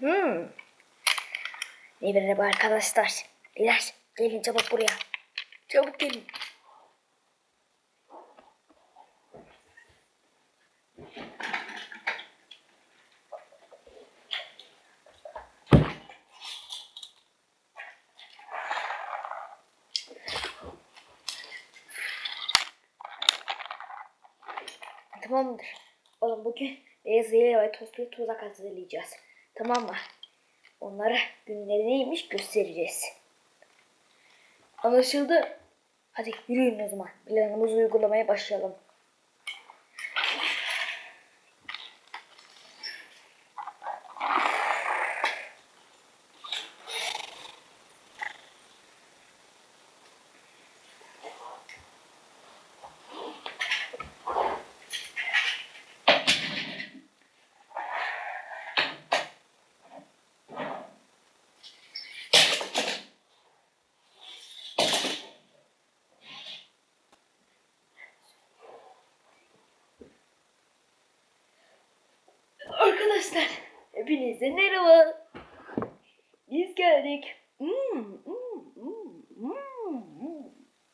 Hmm. Ne merhaba arkadaşlar. Beyler gelin çabuk buraya. Çabuk gelin. Tamamdır. Oğlum bugün beyaz ile ve tost bir tuzak hazırlayacağız. Tamam mı? Onlara günleri neymiş göstereceğiz. Anlaşıldı. Hadi yürüyün o zaman. Planımızı uygulamaya başlayalım. Arkadaşlar hepinize merhaba. Biz geldik. Hmm, hmm,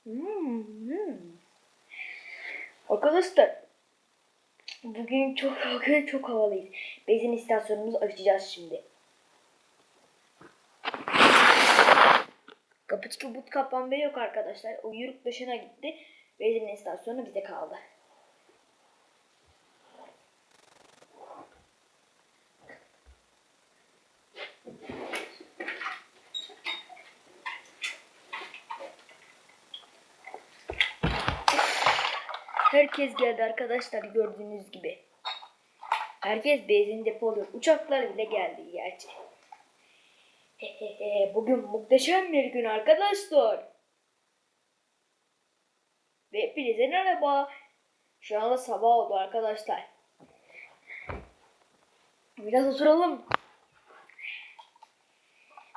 hmm. Arkadaşlar bugün çok çok çok havalıyız. Benzin istasyonumuzu açacağız şimdi. Kapıcı but kapan bey yok arkadaşlar. O yurt dışına gitti. Benzin istasyonu bize kaldı. Herkes geldi arkadaşlar gördüğünüz gibi. Herkes benzin depoluyor. Uçaklar bile geldi gerçi. Bugün muhteşem bir gün arkadaşlar. Ve hepinize merhaba. Şu anda sabah oldu arkadaşlar. Biraz oturalım.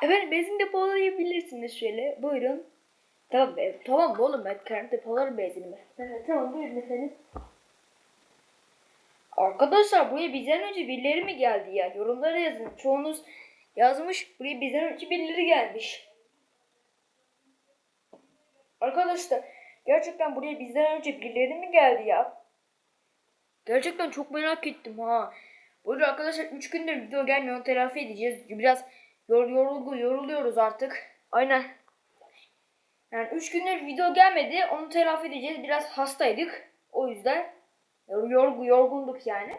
Efendim benzin depolayabilirsiniz şöyle. Buyurun. Tamam be, tamam mı oğlum ben kendi depolarım benzinimi. Evet, tamam buyurun efendim. Arkadaşlar buraya bizden önce birileri mi geldi ya? Yorumlara yazın. Çoğunuz yazmış. Buraya bizden önce birileri gelmiş. Arkadaşlar gerçekten buraya bizden önce birileri mi geldi ya? Gerçekten çok merak ettim ha. Burada arkadaşlar 3 gündür video gelmiyor. Telafi edeceğiz. Biraz yor, yorulgu, yoruluyoruz artık. Aynen. Yani 3 gündür video gelmedi. Onu telafi edeceğiz. Biraz hastaydık. O yüzden yorgu, yorgunduk yani.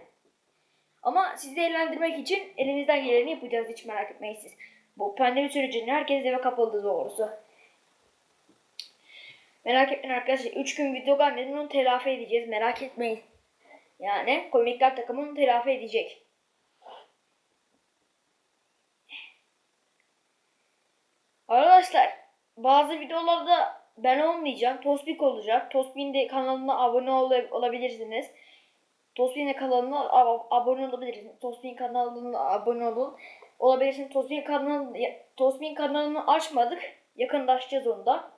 Ama sizi eğlendirmek için elimizden geleni yapacağız. Hiç merak etmeyin siz. Bu pandemi sürecinde herkes eve kapıldı doğrusu. Merak etmeyin arkadaşlar. 3 gün video gelmedi. Onu telafi edeceğiz. Merak etmeyin. Yani komikler takımı onu telafi edecek. Arkadaşlar bazı videolarda ben olmayacağım. Tospik olacak. Tospik'in de kanalına abone ol- olabilirsiniz. Tospik'in de kanalına ab- abone olabilirsiniz. Tospik'in kanalına abone olun. Olabilirsiniz. Tospik'in kanalını, Tospik'in kanalını açmadık. Yakında açacağız onu da.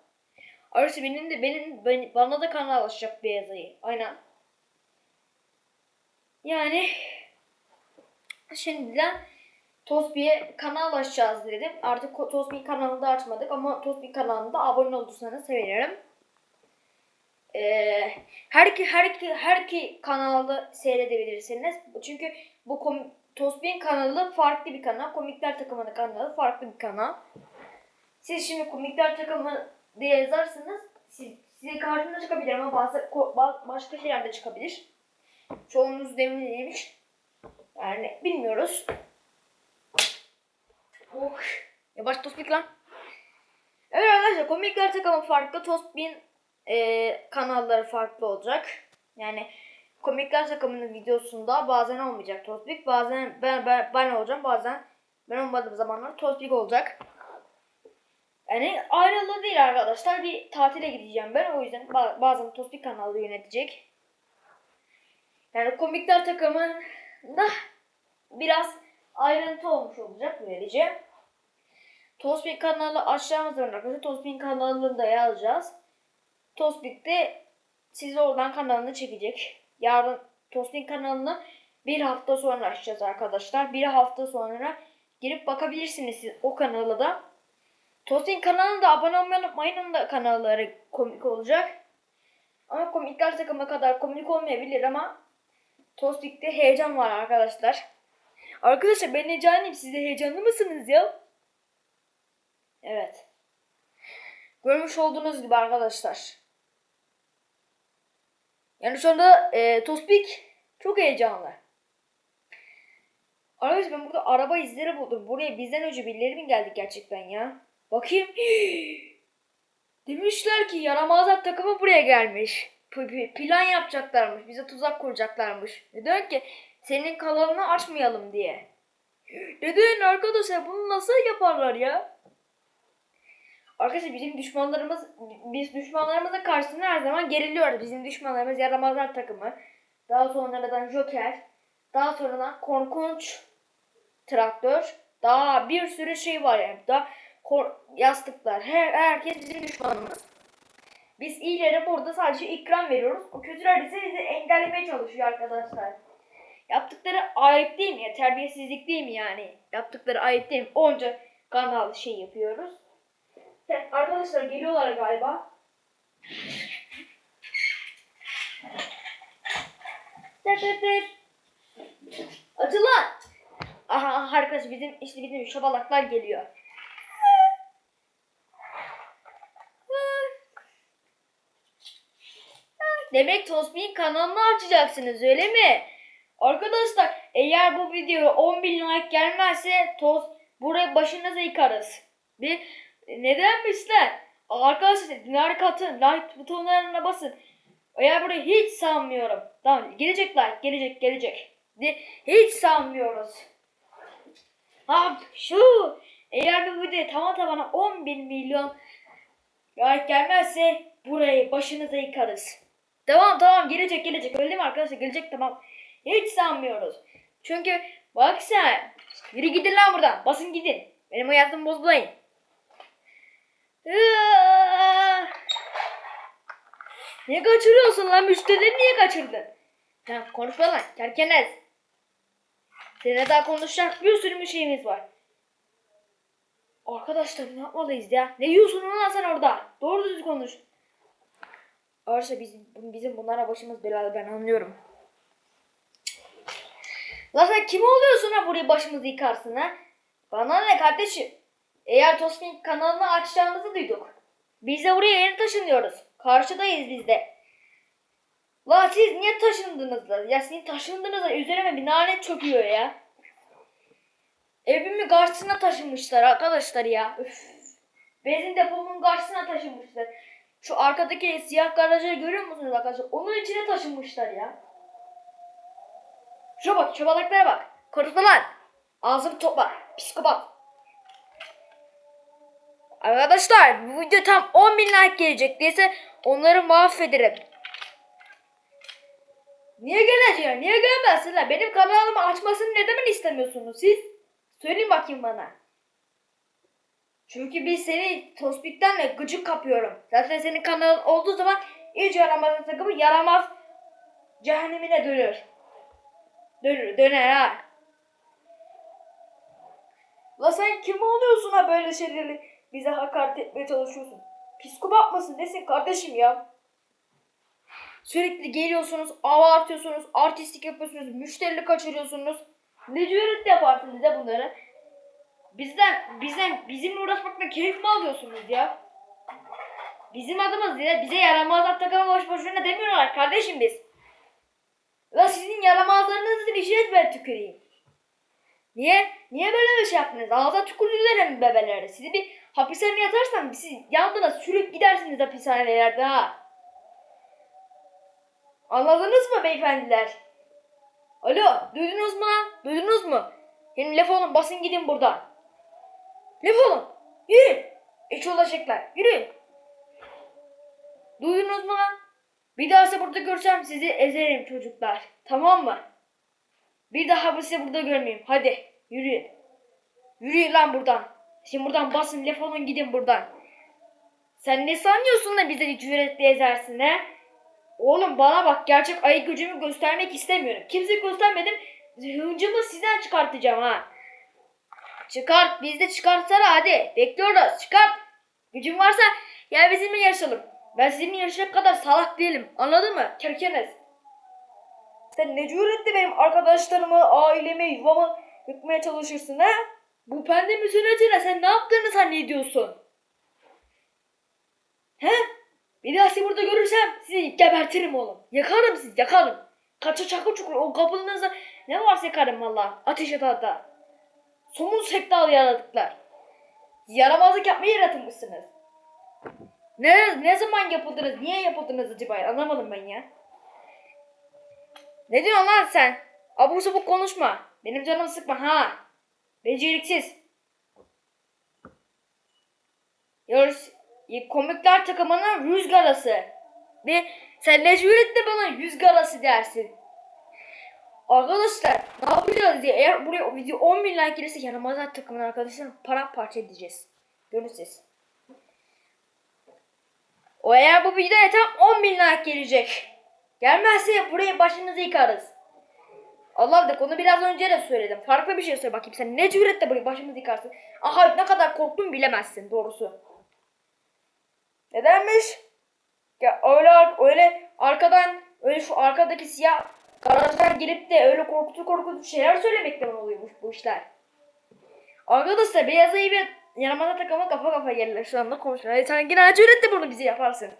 Ayrıca benim de benim, ben- bana da kanal açacak Beyaz Ayı. Aynen. Yani şimdiden Tosbi'ye kanal açacağız dedim. Artık Tosbi kanalını da açmadık ama Tosbi kanalında abone olursanız sevinirim. Ee, her iki, her iki, her iki kanalda seyredebilirsiniz. Çünkü bu kom- Tosbi'nin kanalı farklı bir kanal. Komikler takımının kanalı farklı bir kanal. Siz şimdi komikler takımı diye yazarsanız siz, size karşınıza çıkabilir ama bazı başka şeyler çıkabilir. Çoğunuz demin demiş. Yani bilmiyoruz. Oh. Yavaş Tospik lan. Evet arkadaşlar komikler takımı farklı. Tospik'in e, kanalları farklı olacak. Yani komikler takımının videosunda bazen olmayacak Tospik. Bazen ben, ben, ben olacağım. Bazen ben olmadığım zamanlar Tospik olacak. Yani ayrılığı değil arkadaşlar. Bir tatile gideceğim ben. O yüzden ba- bazen Tospik kanalı yönetecek. Yani komikler takımında biraz ayrıntı olmuş olacak böylece. Tospik kanalı açacağımız zaman arkadaşlar Tospik kanalını da yazacağız. Tospik de sizi oradan kanalını çekecek. Yarın Tospik kanalını bir hafta sonra açacağız arkadaşlar. Bir hafta sonra Girip bakabilirsiniz siz o kanala da. Tosin kanalına da abone olmayı unutmayın. Da kanalları komik olacak. Ama komikler takımı kadar komik olmayabilir ama Tostik'te heyecan var arkadaşlar. Arkadaşlar ben heyecanlıyım. Siz de heyecanlı mısınız ya? Evet. Görmüş olduğunuz gibi arkadaşlar. Yani şu anda e, Tospik çok heyecanlı. Arkadaşlar ben burada araba izleri buldum. Buraya bizden önce birileri mi geldi gerçekten ya? Bakayım. Demişler ki yaramazlar takımı buraya gelmiş. P- plan yapacaklarmış. Bize tuzak kuracaklarmış. Neden ki senin kanalını açmayalım diye. Neden arkadaşlar bunu nasıl yaparlar ya? Arkadaşlar bizim düşmanlarımız biz düşmanlarımızın karşısında her zaman geriliyoruz. Bizim düşmanlarımız yaramazlar takımı. Daha sonradan Joker. Daha sonradan korkunç traktör. Daha bir sürü şey var yani. Daha yastıklar. Her, herkes bizim düşmanımız. Biz iyilere burada sadece ikram veriyoruz. O kötüler ise bizi engellemeye çalışıyor arkadaşlar. Yaptıkları ayıp değil mi ya? Terbiyesizlik değil mi yani? Yaptıkları ayıp değil mi? Onca kanal şey yapıyoruz. Arkadaşlar geliyorlar galiba. Tıt tıt. Açıl lan. Aha arkadaş bizim işte bizim şabalaklar geliyor. Demek Tosbih'in kanalını açacaksınız öyle mi? Arkadaşlar eğer bu videoya 10 bin like gelmezse Toz buraya başınıza yıkarız. Bir nedenmişler? Arkadaşlar like atın, like butonlarına basın. Eğer burayı hiç sanmıyorum. Tamam gelecek like gelecek gelecek. De, hiç sanmıyoruz. Ha şu eğer bu video tamam tamına 10 bin milyon like gelmezse burayı başınıza yıkarız. Tamam tamam gelecek gelecek öyle mi arkadaşlar gelecek tamam. Hiç sanmıyoruz. Çünkü bak sen yürü gidin lan buradan basın gidin. Benim hayatımı bozmayın. Niye kaçırıyorsun lan müşterileri niye kaçırdın? Tamam konuşma lan kerkenez. Seninle daha konuşacak bir sürü bir şeyimiz var. Arkadaşlar ne yapmalıyız ya? Ne yiyorsun lan sen orada? Doğru düzgün konuş. Arkadaşlar bizim, bizim bunlara başımız belalı ben anlıyorum. Lan sen kim oluyorsun ha buraya başımızı yıkarsın ha? Bana ne kardeşim? Eğer Tosmin kanalını açacağınızı duyduk. Biz de buraya yeni taşınıyoruz. Karşıdayız biz de. La siz niye taşındınız da? Ya sizin taşındığınızda üzerime bir lanet çöküyor ya. Evimin karşısına taşınmışlar arkadaşlar ya. Üf. Benzin depomun karşısına taşınmışlar. Şu arkadaki siyah garajı görüyor musunuz arkadaşlar? Onun içine taşınmışlar ya. Şuna bak, çabalaklara bak. Korktular. Ağzını topla. Psikopat. Arkadaşlar bu video tam 10 bin like gelecek değilse onları mahvederim. Niye gelecek? Niye gelmezsinler? Benim kanalımı açmasını neden istemiyorsunuz siz? Söyleyin bakayım bana. Çünkü biz seni Tospik'ten de gıcık kapıyorum. Zaten senin kanalın olduğu zaman hiç yaramaz takımı yaramaz cehennemine dönür. Dönür, döner ha. La sen kim oluyorsun ha böyle şeyleri bize hakaret etmeye çalışıyorsun? Psikopat mısın nesin kardeşim ya? Sürekli geliyorsunuz, ava atıyorsunuz, artistik yapıyorsunuz, müşterileri kaçırıyorsunuz. Ne cüret yaparsınız ya bunları? Bizden, bizden, bizimle uğraşmakla keyif mi alıyorsunuz ya? Bizim adımız ya, bize yaramazlar takımı boş boşuna demiyorlar kardeşim biz. La sizin yaramazlarınızın işine ben tüküreyim. Niye? Niye böyle bir şey yaptınız? Ağza tükürdüler mi bebeleri? Sizi bir hapishaneye yatarsam siz yandına sürüp gidersiniz hapishanelerde ha. Anladınız mı beyefendiler? Alo, duydunuz mu? Duydunuz mu? Benim laf olun, basın gidin buradan. Laf olun, yürü. Eş olacaklar, yürü. Duydunuz mu lan? Bir daha size burada görsem sizi ezerim çocuklar. Tamam mı? Bir daha sizi burada görmeyeyim. Hadi yürüyün. Yürüyün lan buradan. Şimdi buradan basın laf olun gidin buradan. Sen ne sanıyorsun da bize cüretle ezersin he? Oğlum bana bak gerçek ayı gücümü göstermek istemiyorum. Kimse göstermedim. Hıncımı sizden çıkartacağım ha. Çıkart. Biz de çıkartsana hadi. Bekliyoruz. Çıkart. Gücün varsa gel bizimle yarışalım. Ben sizinle yarışacak kadar salak değilim. Anladın mı? Kerkenes. Sen ne cüretle benim arkadaşlarımı, ailemi, yuvamı yıkmaya çalışırsın ha? Bu pandemi sürecinde sen ne yaptığını zannediyorsun? He? Bir daha sizi burada görürsem sizi gebertirim oğlum. Yakarım sizi, yakarım. Kaça çakır çukur o kapınızda ne varsa yakarım valla. Ateş ata Somun sektalı yaratıklar. Yaramazlık yapmaya yaratılmışsınız. Ne, ne zaman yapıldınız? Niye yapıldınız acaba? Anlamadım ben ya. Ne diyorsun lan sen? Abuk sabuk konuşma. Benim canımı sıkma ha. Beceriksiz. Yarış komikler takımının rüzgarası. Ve sen ne cüretle bana rüzgarası dersin. Arkadaşlar ne yapacağız diye eğer buraya video 10 bin like gelirse yanımızda takımın arkadaşlarını paramparça edeceğiz. Görün siz. O eğer bu videoya tam 10 bin like gelecek. Gelmezse buraya başınızı yıkarız. Allah da onu biraz önce de söyledim. Farklı bir şey söyle bakayım sen ne cüretle buraya başımızı yıkarsın. Aha ne kadar korktum bilemezsin doğrusu. Nedenmiş? Ya öyle öyle arkadan öyle şu arkadaki siyah garajdan gelip de öyle korkutucu korkutucu şeyler söylemekle mi oluyormuş bu işler? Arkadaşlar beyaz ayı ve yanımda takımı kafa kafa gelirler şu anda konuşuyorlar. Hadi sen yine cüretle bunu bize yaparsın.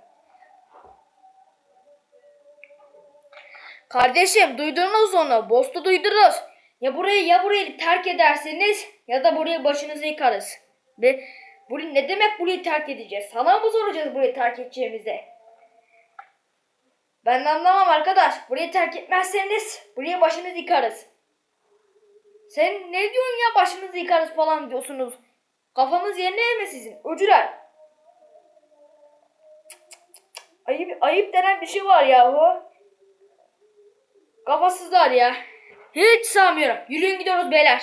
Kardeşim duydunuz onu. Bostu duydunuz. Ya burayı ya burayı terk ederseniz ya da buraya başınızı yıkarız. Ve burayı ne demek burayı terk edeceğiz? Sana mı soracağız burayı terk edeceğimizi? Ben anlamam arkadaş. Burayı terk etmezseniz buraya başınızı yıkarız. Sen ne diyorsun ya başınızı yıkarız falan diyorsunuz. Kafanız yerine mi sizin? Öcüler. Ayıp, ayıp denen bir şey var yahu. Kafasızlar ya. Hiç sanmıyorum. Yürüyün gidiyoruz beyler.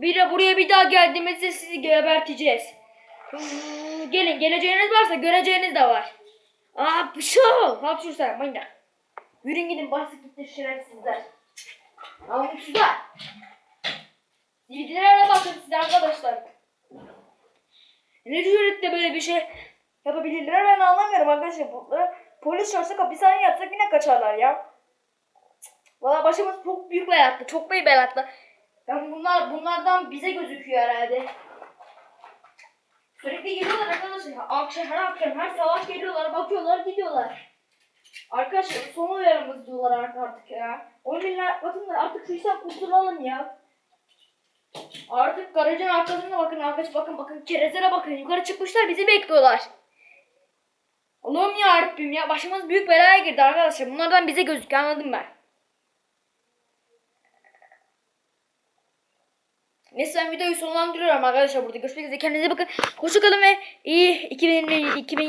Bir de buraya bir daha geldiğimizde sizi geberteceğiz. Gelin geleceğiniz varsa göreceğiniz de var. Aa pışıl. Hapşur sen manyak. Yürüyün gidin basıp gitti şerefsizler. Namussuzlar. Bilgilere bakın size arkadaşlar. Ne cüretle böyle bir şey yapabilirler ben anlamıyorum arkadaşlar. Bunları polis çağırsak hapishane yapsak yine kaçarlar ya. Valla başımız çok büyük belattı. Çok büyük belattı. Yani bunlar bunlardan bize gözüküyor herhalde. Sürekli geliyorlar arkadaşlar. Akşam her akşam her sabah geliyorlar bakıyorlar gidiyorlar. Arkadaşlar son uyarımız diyorlar artık ya. O millet bakın artık şu işten kurtulalım ya. Artık garajın arkasına bakın arkadaş bakın bakın kerezlere bakın yukarı çıkmışlar bizi bekliyorlar. Allah'ım ya Rabbim ya başımız büyük belaya girdi arkadaşlar. Bunlardan bize gözüküyor anladım ben. Neyse ben videoyu sonlandırıyorum arkadaşlar burada. Görüşmek üzere kendinize bakın. Hoşçakalın ve iyi 2020, 2020